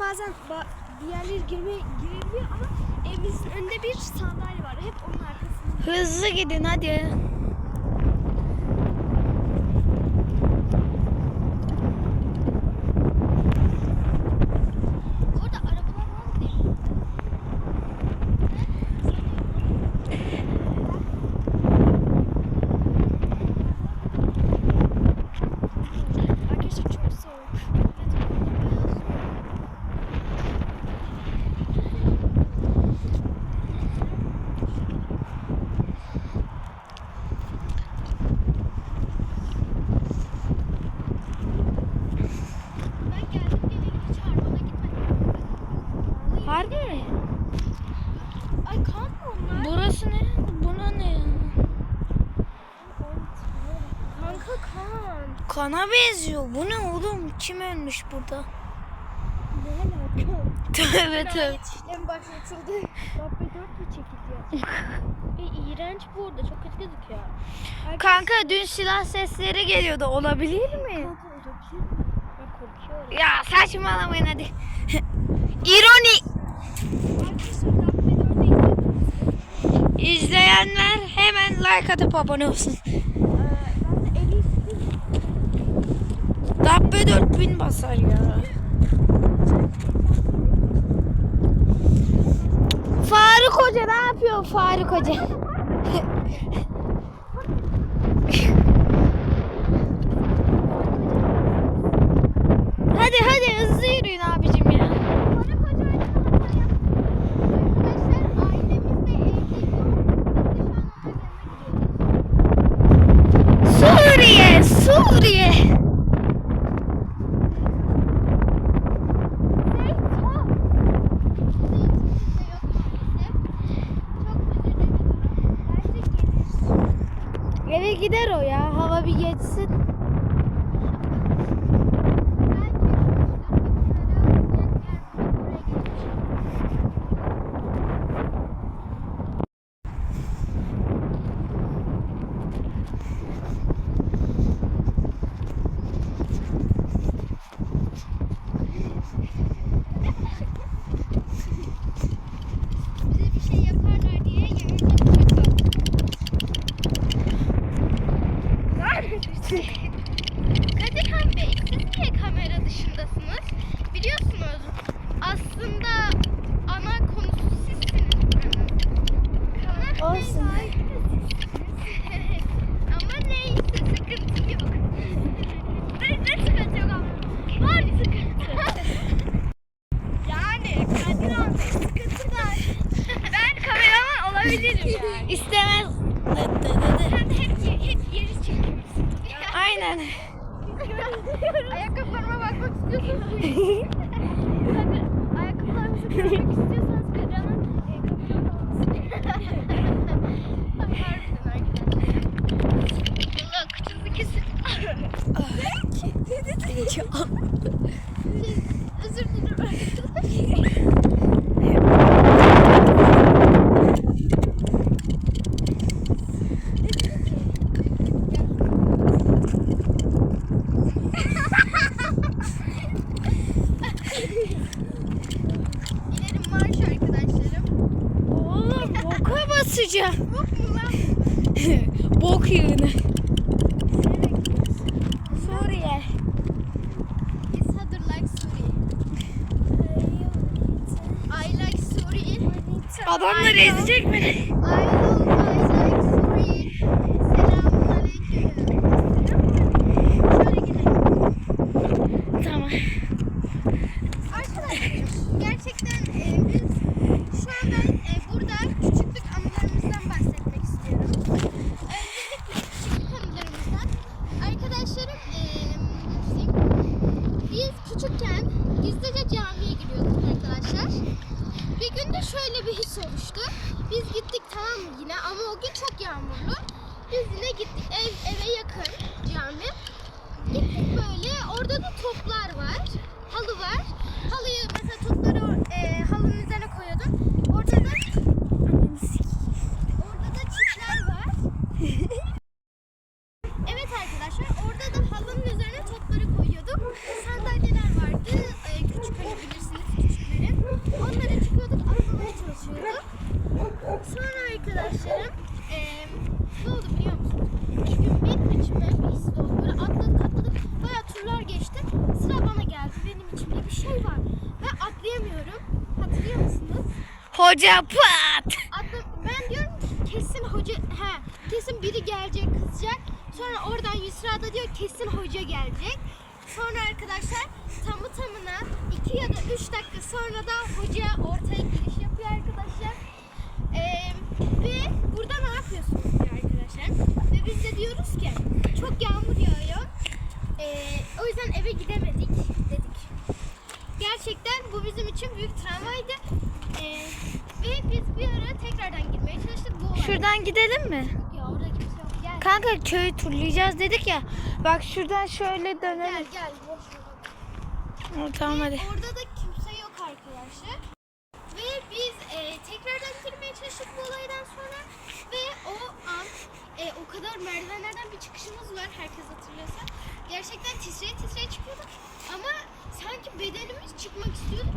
Bazen bazen ba diğerleri girme, girebiliyor ama evimizin önünde bir sandalye var. Hep onun arkasında. Hızlı gidin hadi. Harbi mi? Ay kamp onlar. Burası ne? Buna ne? Kanka kan. Kana benziyor. Bu ne oğlum? Kim ölmüş burada? Ne alaka? tövbe tövbe. En başlatıldı. Rabbe dört mü çekiliyor? e, iğrenç bu orada. Çok kötü gözüküyor. Herkes... Kanka şey dün silah sesleri geliyordu. Olabilir mi? Kanka olabilir mi? Ya saçmalamayın hadi. beğenenler hemen like atıp abone olsun. Dabbe 4000 basar ya. Faruk Hoca ne yapıyor Faruk Hoca? creeps. atacağım. Bok yığını. Suriye. It's other like Suriye. I like Suriye. Adamlar ezecek beni. I like Suriye. Hoca pat. Ben diyorum kesin hoca, he, kesin biri gelecek kızacak. Sonra oradan Yusra da diyor kesin hoca gelecek. Sonra arkadaşlar tamı tamına 2 ya da 3 dakika sonra da hoca ortaya giriş yapıyor arkadaşlar. Ee, ve burada ne yapıyorsunuz diyor arkadaşlar. Ve biz de diyoruz ki çok yağmur yağıyor. Ee, o yüzden eve gidemedik dedik. Gerçekten bu bizim için büyük travmaydı. Ee, ve biz bir ara tekrardan girmeye çalıştık. Bu olay. Şuradan gidelim mi? Ya orada kimse yok. Gel. Kanka köyü turlayacağız dedik ya. Bak şuradan şöyle Gel dönelim. gel. Boş ver. Hı, Tamam hadi. Orada da kimse yok arkadaşlar. Ve biz e, tekrardan girmeye çalıştık bu olaydan sonra. Ve o an e, o kadar merdivenlerden bir çıkışımız var herkes hatırlıyorsa. Gerçekten titreye titreye çıkıyorduk. Ama sanki bedenimiz çıkmak istiyordu.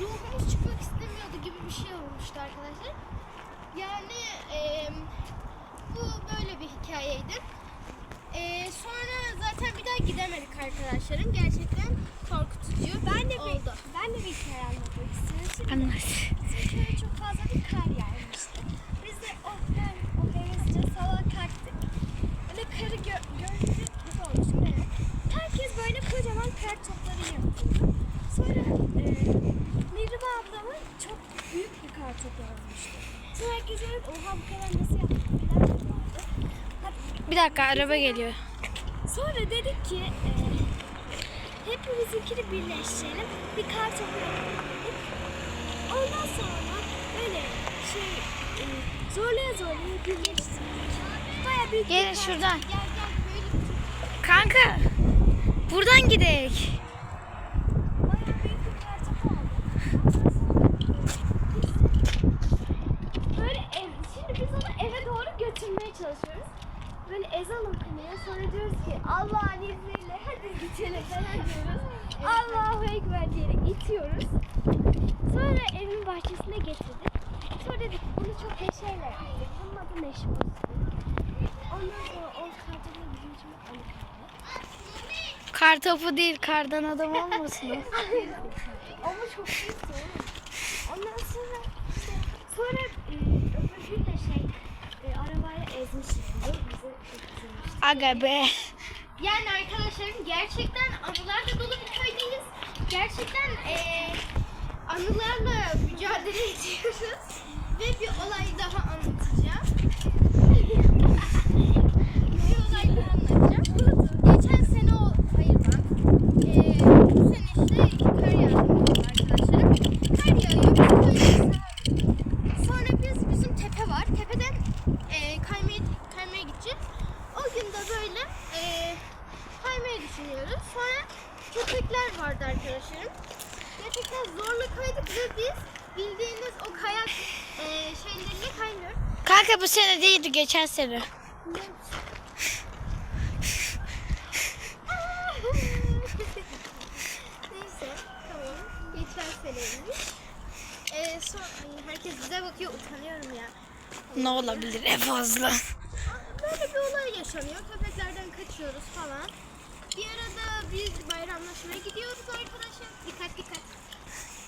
Ruhumuz çıkmak istemiyordu gibi bir şey olmuştu arkadaşlar. Yani e, bu böyle bir hikayeydi. E, sonra zaten bir daha gidemedik arkadaşlarım. Gerçekten korkutucu ben de oldu. Ben de bir hikaye anlatmak istiyorum. Şimdi Anlat. bizim çok fazla bir kar yağmıştı. Biz de o kar, o hevesce sabah kalktık. Böyle karı gö görünce gibi olmuş. Herkes böyle kocaman kar topları yapıyordu. Sonra e, bir topu olmuştu. Sonra herkes öyle oha bu kadar nasıl. Hatta Bir dakika araba geliyor. Sonra dedik ki e, hepimizinkini birleştirelim. Bir kar topu yapalım dedik. Ondan sonra böyle şey e, zorlaya zorlaya birleştirdik. Baya büyük bir Gelin kar şuradan. Gel gel böyle Kanka. Buradan gidelim. Bayağı büyük bir kar topu aldık. Böyle ev, şimdi biz onu eve götürmeye çalışıyoruz. Böyle ezan okunuyor. Sonra diyoruz ki Allah'ın izniyle hadi gidelim falan diyoruz. Allahu Ekber diyerek itiyoruz. Sonra evin bahçesine getirdik. Sonra dedik bunu çok neşeyle yaptık. Bunun adı Neşe olsun. Ondan sonra o kartonu bizim için Ali kaldı. Kar topu değil kardan adam olmasın. Ama çok oğlum. Ondan sonra e, öbür gün de şey e, üzülmüştü. Aga be. Yani arkadaşlarım gerçekten anılarla dolu bir köydeyiz. Gerçekten eee, anılarla mücadele ediyoruz. Ve bir olay daha anlatacağım. bir olay daha anlatacağım. Geçen sene o, hayır lan. Eee, bu sene işte kar yağıyor arkadaşlarım. Kar yağıyor. Biz köydeyiz. Sonra biz bizim tepe var. Tepeden eee kaymaya, kaymaya gideceğiz. O gün de böyle eee kaymayı düşünüyoruz. Sonra köpekler vardı arkadaşlarım. Gerçekten zorla kaydık ve biz bildiğiniz o kayak eee şeylerine kaymıyoruz. Kanka bu sene değildi geçen sene. Neyse tamam. Geçen seneymiş. Eee son, herkes bize bakıyor utanıyorum ya. Ne olabilir en fazla? Böyle bir olay yaşanıyor. Köpeklerden kaçıyoruz falan. Bir arada biz bayramlaşmaya gidiyoruz arkadaşlar. Dikkat dikkat.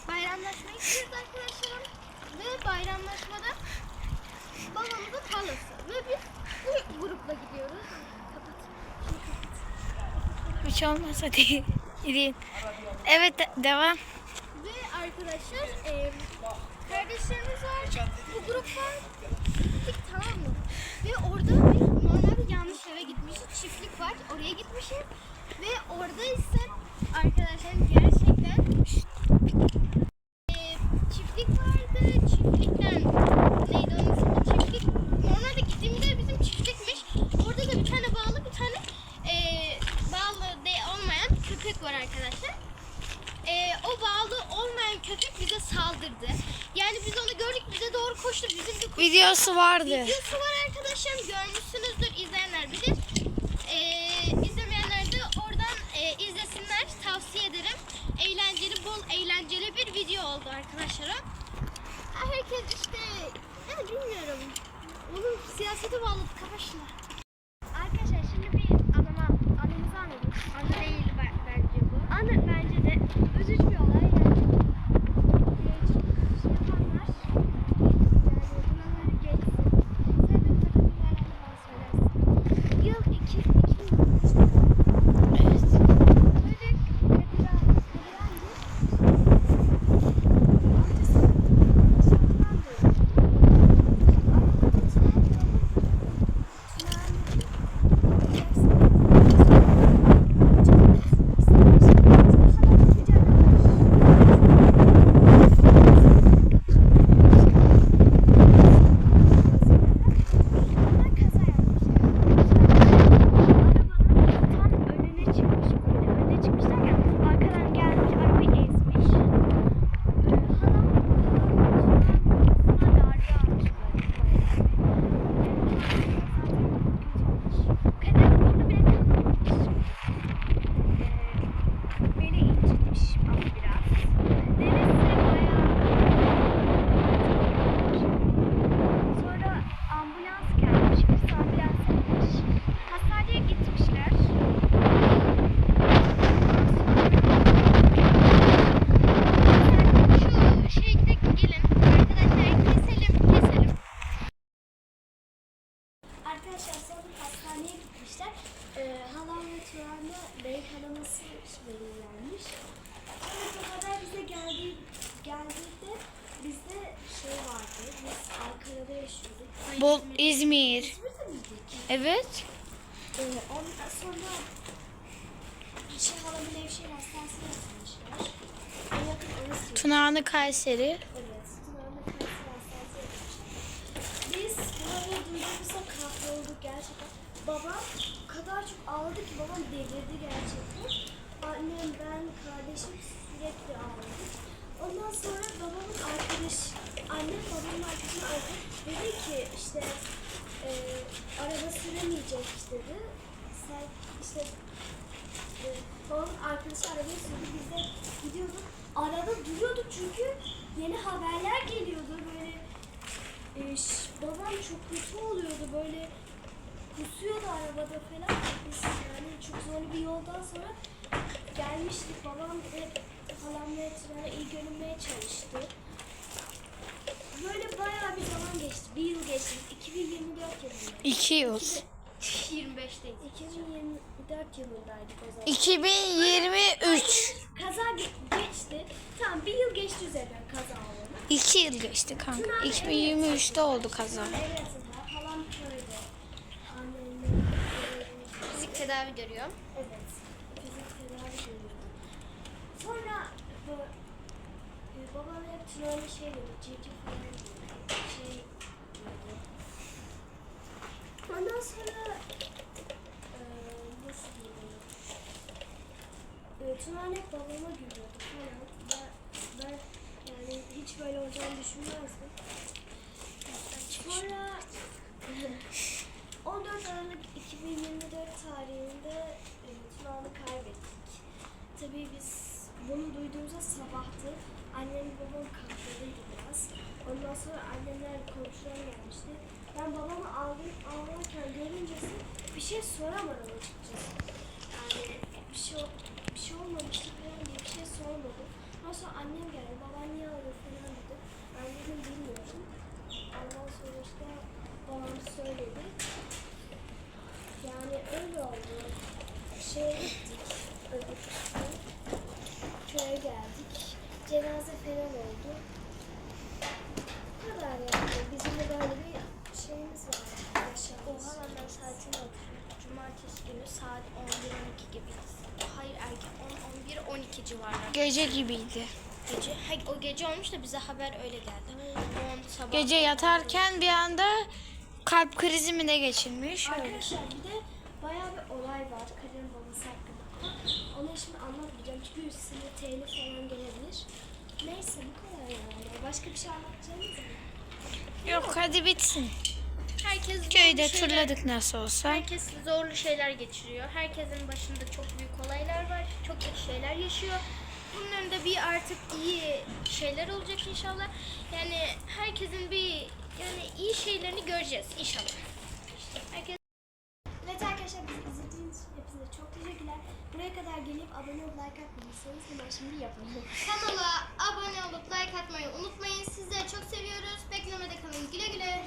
Bayramlaşmaya gidiyoruz arkadaşlarım. Ve bayramlaşmada babamızın halası. Ve biz bu grupla gidiyoruz. Kapat. Kapat. Bir şey olmaz hadi. Gidin. Evet de- devam. Ve arkadaşlar e, kardeşlerimiz var. Bu grup var. Gittik tamam mı? Ve orada biz normalde yanlış eve gitmişiz. Çiftlik var. Oraya gitmişiz. Ve orada ise arkadaşlar gerçekten e, çiftlik vardı. Çiftlikten neydi onun ismi? Çiftlik. Normalde gittiğimde bizim çiftlikmiş. Orada da bir tane bağlı bir tane e, bağlı de olmayan köpek var arkadaşlar. Ee, o bağlı olmayan köpek bize saldırdı. Yani biz onu gördük bize doğru koştu. Bizim bir kuş- Videosu vardı. videosu var arkadaşlar. Görmüşsünüzdür izleyenler bilir. Ee, izlemeyenler de oradan e, izlesinler. Tavsiye ederim. Eğlenceli, bol eğlenceli bir video oldu arkadaşlar. Herkes işte yani bilmiyorum. Onun siyasete bağladı kafasına. Bol İzmir. Evet. Ee, ondan sonra şey halamın Nevşehir Hastanesi'ne yatırmışlar. En. Tunağını Kayseri. Evet, Tunağında Kayseri Hastanesi yatırmışlar. Biz bunları duyduğumuzda kahrolduk gerçekten. Babam o kadar çok ağladı ki babam delirdi gerçekten. Annem, ben, kardeşim sürekli ağladık. Ondan sonra babamın arkadaşı, annem babamın arkadaşını aradı. Dedi ki işte e, araba süremeyecek dedi. Sen işte e, babamın arkadaşı arabayı sürdü. Biz de gidiyorduk. Arada duruyorduk çünkü yeni haberler geliyordu. Böyle e, ş- babam çok kötü oluyordu. Böyle kusuyordu arabada falan. Biz yani çok zorlu bir yoldan sonra gelmiştik. Babam hep halamla etrafına iyi görünmeye çalıştı. Böyle bayağı bir zaman geçti. Bir yıl geçti. 2024 yılında. İki yıl. 25'teyiz. 2024 yılındaydık o zaman. 2023. Kaza ge- geçti. Tamam bir yıl geçti üzerinden kaza oldu. İki yıl geçti kanka. 2023'te oldu kaza. Evet, halam köyde. Annemle Fizik tedavi görüyor. Evet. Fizik tedavi görüyordu. Sonra tünelde şey dedi, civciv falan dedi. Şey dedi. Ondan sonra e, nasıl diyeyim? E, Tuna hep babama gülüyordu falan. Ben, ben yani hiç böyle olacağını düşünmezdim. Sonra 14 Aralık 2024 tarihinde e, Tuna'nı kaybettik. Tabii biz bunu duyduğumuzda sabahtı. Annem babam kahvedeydi biraz. Ondan sonra annemler komşular gelmişti. Ben babamı aldım, ağlarken görünce bir şey soramadım açıkçası. Yani bir şey, bir şey olmamıştı falan diye bir şey sormadım. Ondan sonra annem geldi, baban niye ağlıyor falan dedi. Ben dedim bilmiyorum. Ondan sonra işte babam söyledi. Yani öyle oldu. Şeye gittik. Öbür. Köye geldik. Cenaze falan oldu. Bu kadar yani. Bizim de böyle bir şeyimiz var. Yaşamımız. Oha lan ben saatini hatırlıyorum. Cumartesi günü saat 11-12 gibi. Hayır erken 10-11-12 civarları. Gece gibiydi. Gece, ha, o gece olmuş da bize haber öyle geldi. 10 sabah. Gece yatarken bir anda kalp krizi mi ne geçirmiş? Öyle. Arkadaşlar bir de bayağı bir olay var Kadir'in babası hakkında. Onu şimdi anlatmayacağım çünkü üstüne telif falan gelebilir. Neyse bu kadar yani. Başka bir şey anlatacağınız mı? Yok hadi bitsin. Herkes zorlu Köyde şeyler- turladık nasıl olsa. Herkes zorlu şeyler geçiriyor. Herkesin başında çok büyük olaylar var. Çok kötü şeyler yaşıyor. Bunun önünde bir artık iyi şeyler olacak inşallah. Yani herkesin bir yani iyi şeylerini göreceğiz inşallah. Herkes Arkadaşlar bizi izlediğiniz için hepinize çok teşekkürler. Buraya kadar gelip abone olup like atmadıysanız hemen şimdi yapın. Kanala abone olup like atmayı unutmayın. Sizleri çok seviyoruz. Beklemede kalın. Güle güle.